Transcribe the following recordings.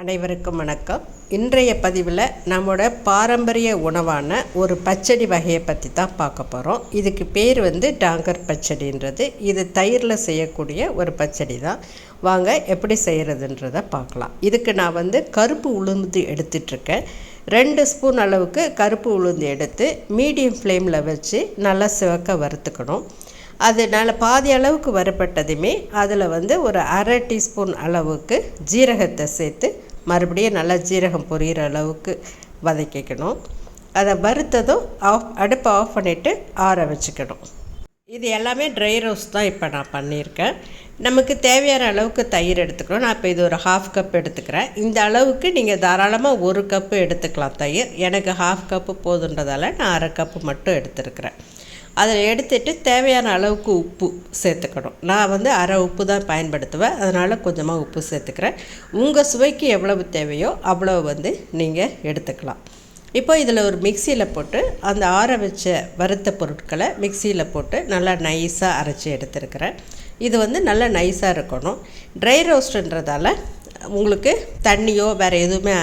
அனைவருக்கும் வணக்கம். இன்றைய பதிவில் நம்மளோட பாரம்பரிய உணவான ஒரு பச்சடி வகையை பற்றி தான் பார்க்க போகிறோம் இதுக்கு பேர் வந்து டாங்கர் பச்சடின்றது. இது தயிரில் செய்யக்கூடிய ஒரு பச்சடி தான். வாங்க எப்படி செய்கிறதுன்றதை பார்க்கலாம். இதுக்கு நான் வந்து கருப்பு உளுந்து எடுத்துட்ருக்கேன். ரெண்டு ஸ்பூன் அளவுக்கு கருப்பு உளுந்து எடுத்து மீடியம் ஃப்ளேமில் வச்சு நல்லா சிவக்க வறுத்துக்கணும். அதனால் பாதி அளவுக்கு வறுப்பட்டதுமே அதில் வந்து ஒரு அரை டீஸ்பூன் அளவுக்கு ஜீரகத்தை சேர்த்து மறுபடியும் நல்லா ஜீரகம் பொரியிற அளவுக்கு வதக்கிக்கணும். அதை வறுத்ததும் ஆஃப் அடுப்பை ஆஃப் பண்ணிவிட்டு ஆற வச்சுக்கணும். இது எல்லாமே ட்ரை ரோஸ்ட் தான் இப்போ நான் பண்ணியிருக்கேன். நமக்கு தேவையான அளவுக்கு தயிர் எடுத்துக்கணும். நான் இப்போ இது ஒரு ஹாஃப் கப் எடுத்துக்கிறேன். இந்த அளவுக்கு நீங்கள் தாராளமாக ஒரு கப்பு எடுத்துக்கலாம் தயிர். எனக்கு ஹாஃப் கப்பு போதுன்றதால நான் அரை கப்பு மட்டும் எடுத்துருக்கிறேன். அதில் எடுத்துட்டு தேவையான அளவுக்கு உப்பு சேர்த்துக்கணும். நான் வந்து அரை உப்பு தான் பயன்படுத்துவேன். அதனால் கொஞ்சமாக உப்பு சேர்த்துக்கிறேன். உங்கள் சுவைக்கு எவ்வளவு தேவையோ அவ்வளோ வந்து நீங்கள் எடுத்துக்கலாம். இப்போ இதில் ஒரு மிக்சியில் போட்டு அந்த ஆற வச்ச வறுத்த பொருட்களை மிக்சியில் போட்டு நல்லா நைஸாக அரைச்சி எடுத்துருக்கிறேன். இது வந்து நல்லா நைஸாக இருக்கணும். ட்ரை ரோஸ்ட்டுன்றதால உங்களுக்கு தண்ணியோ வேறு எதுவுமே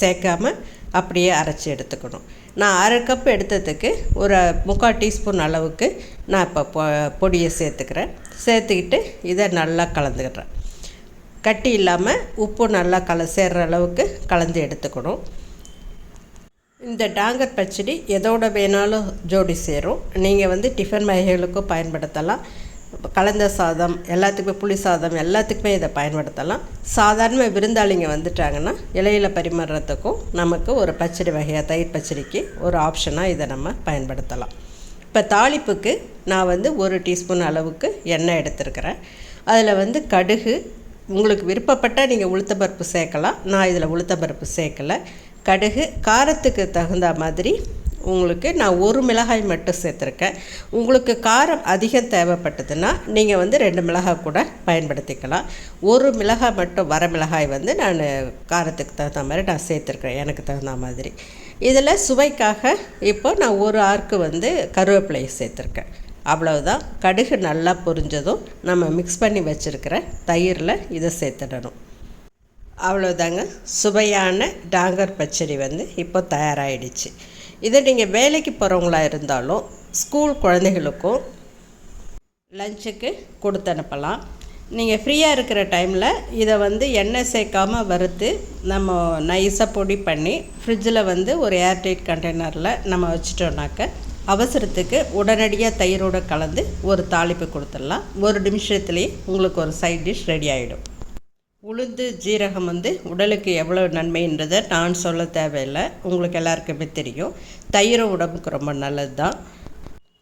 சேர்க்காம அப்படியே அரைச்சி எடுத்துக்கணும். நான் அரை கப் எடுத்ததுக்கு ஒரு முக்கால் டீஸ்பூன் அளவுக்கு நான் இப்போ பொ பொடியை சேர்த்துக்கிறேன். சேர்த்துக்கிட்டு இதை நல்லா கலந்துக்கிறேன். கட்டி இல்லாமல் உப்பு நல்லா கல சேர்கிற அளவுக்கு கலந்து எடுத்துக்கணும். இந்த டாங்கர் பச்சடி எதோட வேணாலும் ஜோடி சேரும். நீங்கள் வந்து டிஃபன் வகைகளுக்கும் பயன்படுத்தலாம். கலந்த சாதம் எல்லாத்துக்குமே புளி சாதம் எல்லாத்துக்குமே இதை பயன்படுத்தலாம். சாதாரண விருந்தாளிங்க வந்துட்டாங்கன்னா இலையில் பரிமாறுறதுக்கும் நமக்கு ஒரு பச்சடி வகையாக தயிர் பச்சடிக்கு ஒரு ஆப்ஷனாக இதை நம்ம பயன்படுத்தலாம். இப்போ தாளிப்புக்கு நான் வந்து ஒரு டீஸ்பூன் அளவுக்கு எண்ணெய் எடுத்துருக்கிறேன். அதில் வந்து கடுகு உங்களுக்கு விருப்பப்பட்டால் நீங்கள் உளுத்தப்பருப்பு சேர்க்கலாம். நான் இதில் உளுத்தப்பருப்பு சேர்க்கலை. கடுகு காரத்துக்கு தகுந்த மாதிரி உங்களுக்கு நான் ஒரு மிளகாய் மட்டும் சேர்த்துருக்கேன். உங்களுக்கு காரம் அதிகம் தேவைப்பட்டதுன்னா நீங்கள் வந்து ரெண்டு மிளகாய் கூட பயன்படுத்திக்கலாம். ஒரு மிளகாய் மட்டும் வர மிளகாய் வந்து நான் காரத்துக்கு தகுந்த மாதிரி நான் சேர்த்துருக்கேன் எனக்கு தகுந்த மாதிரி. இதில் சுவைக்காக இப்போ நான் ஒரு ஆர்க்கு வந்து கருவேப்பிலையை சேர்த்துருக்கேன். அவ்வளவுதான். கடுகு நல்லா பொரிஞ்சதும் நம்ம மிக்ஸ் பண்ணி வச்சுருக்கிற தயிரில் இதை சேர்த்துடணும். அவ்வளோதாங்க சுவையான டாங்கர் பச்சடி வந்து இப்போ தயாராகிடுச்சு இதை நீங்கள் வேலைக்கு போகிறவங்களா இருந்தாலும் ஸ்கூல் குழந்தைகளுக்கும் லஞ்சுக்கு கொடுத்து அனுப்பலாம். நீங்கள் ஃப்ரீயாக இருக்கிற டைமில் இதை வந்து எண்ணெய் சேர்க்காமல் வறுத்து நம்ம நைஸாக பொடி பண்ணி ஃப்ரிட்ஜில் வந்து ஒரு ஏர்டைட் கண்டெய்னரில் நம்ம வச்சிட்டோம்னாக்க அவசரத்துக்கு உடனடியாக தயிரோடு கலந்து ஒரு தாளிப்பு கொடுத்துடலாம். ஒரு நிமிஷத்துலேயே உங்களுக்கு ஒரு சைட் டிஷ் ரெடி ஆகிடும் உளுந்து ஜீரகம் வந்து உடலுக்கு எவ்வளோ நன்மைன்றதை நான் சொல்ல தேவையில்லை. உங்களுக்கு எல்லாருக்குமே தெரியும். தயிரும் உடம்புக்கு ரொம்ப நல்லது தான்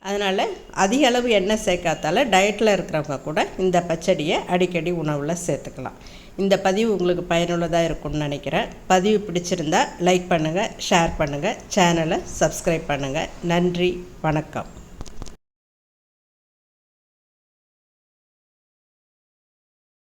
அதனால் அதிக அளவு எண்ணெய் சேர்க்காதால டயட்டில் இருக்கிறவங்க கூட இந்த பச்சடியை அடிக்கடி உணவில் சேர்த்துக்கலாம். இந்த பதிவு உங்களுக்கு பயனுள்ளதாக இருக்கும்னு நினைக்கிறேன். பதிவு பிடிச்சிருந்தா லைக் பண்ணுங்கள் ஷேர் பண்ணுங்கள் சேனலை சப்ஸ்கிரைப் பண்ணுங்கள் நன்றி வணக்கம்.